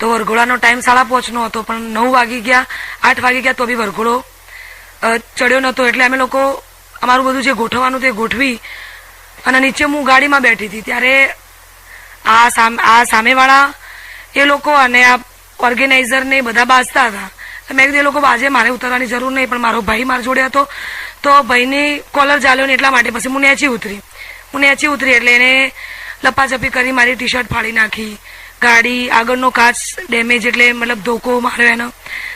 તો વરઘોડાનો ટાઈમ સાડા પાંચનો હતો, પણ નવ વાગી ગયા, આઠ વાગી ગયા તો બી વરઘોડો ચડ્યો નતો એટલે અમે લોકો અમારું બધું જે ગોઠવવાનું તે ગોઠવી અને નીચે હું ગાડીમાં બેઠી હતી. ત્યારે આ આ સામેવાળા એ લોકો અને આ ઓર્ગેનાઇઝર ને બધા બાજતા હતા. મેં કીધું એ લોકો બાજે મારે ઉતરવાની જરૂર નહીં, પણ મારો ભાઈ મારા જોડે હતો. તો ભાઈની કોલર ચાલ્યો ને એટલા માટે. પછી હું નેચી ઉતરી. હું નેચી ઉતરી એટલે એને લપાઝપી કરી મારી ટી શર્ટ ફાડી નાખી. ગાડી આગળનો કાચ ડેમેજ એટલે મતલબ ધોકો માર્યો એનો.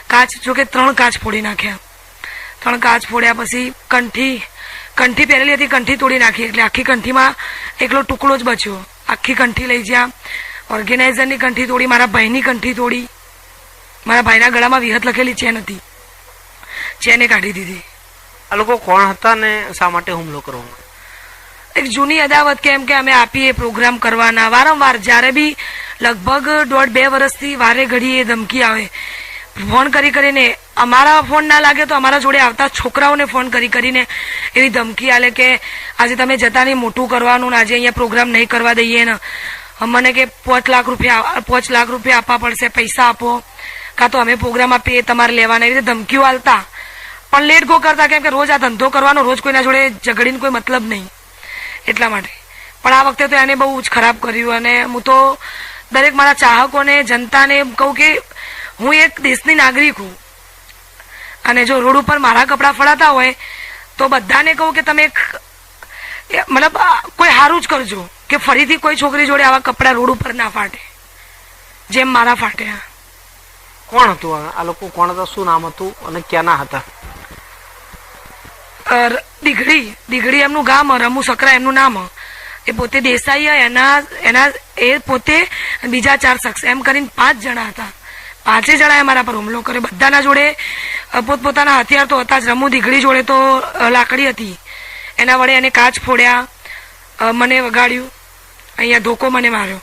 કાચ જોકે ત્રણ કાચ ફોડી નાખ્યા. ત્રણ કાચ ફોડ્યા પછી કંઠી કંઠી પહેરેલી હતી, કંઠી તોડી નાખી એટલે આખી કંઠીમાં એકલો ટુકડો જ બચ્યો. આખી કંઠી લઈ જ્યાં ઓર્ગેનાઇઝરની કંઠી તોડી, મારા ભાઈની કંઠી તોડી. મારા ભાઈના ગળામાં વિહત લખેલી ચેન હતી. ચેને કાઢી દીધી. આ લોકો કોણ હતા ને શા માટે હુમલો કરવામાં એક જૂની અદાવત કેમ કે અમે આપીએ પ્રોગ્રામ કરવાના. વારંવાર જ્યારે બી લગભગ દોઢ બે વર્ષથી વારે ઘડીએ ધમકી આવે. ફોન કરી કરીને, અમારા ફોન ના લાગે તો અમારા જોડે આવતા છોકરાઓને ફોન કરી કરીને એવી ધમકી આલે કે આજે તમે જતા નહીં, મોટું કરવાનું ને આજે અહીંયા પ્રોગ્રામ નહીં કરવા દઈએ ને. મને કે પાંચ લાખ રૂપિયા પાંચ લાખ રૂપિયા આપવા પડશે, પૈસા આપો. કાં તો અમે પ્રોગ્રામ આપીએ, તમારે લેવાના, એવી રીતે ધમકીઓ આલતા. પણ લેટ ગો કરતા, કેમ કે રોજ આ ધંધો કરવાનો, રોજ કોઈના જોડે ઝઘડીને કોઈ મતલબ નહીં. એટલા માટે. પણ આ વખતે તો એને બહુ જ ખરાબ કર્યું અને હું તો દરેક મારા ચાહકોને, જનતાને કહું કે હું એક દેશની નાગરિક હું. અને જો રોડ ઉપર મારા કપડાં ફળાતા હોય, તો બધાને કહું કે તમે એક મતલબ કોઈ સારું જ કરજો કે ફરીથી કોઈ છોકરી જોડે આવા કપડાં રોડ ઉપર ના ફાટે. જેમ મારા ફાટ્યા. કોણ હતું આ? લોકો કોણ હતા? શું નામ હતું? અને ક્યાંના હતા? દીઘડી દીઘડી એમનું ગામ, રમુ સકરા એમનું નામ. એ પોતે દેસાઈ એના એના, એ પોતે બીજા ચાર શખ્સ, એમ કરીને પાંચ જણા હતા. પાંચે જણાએ મારા પર હુમલો કર્યો. બધાના જોડે પોતપોતાના હથિયાર તો હતા જ. રમુ દીઘડી જોડે તો લાકડી હતી. એના વડે એને કાચ ફોડ્યા. મને વગાડ્યું. અહીંયા ધોકો મને માર્યો.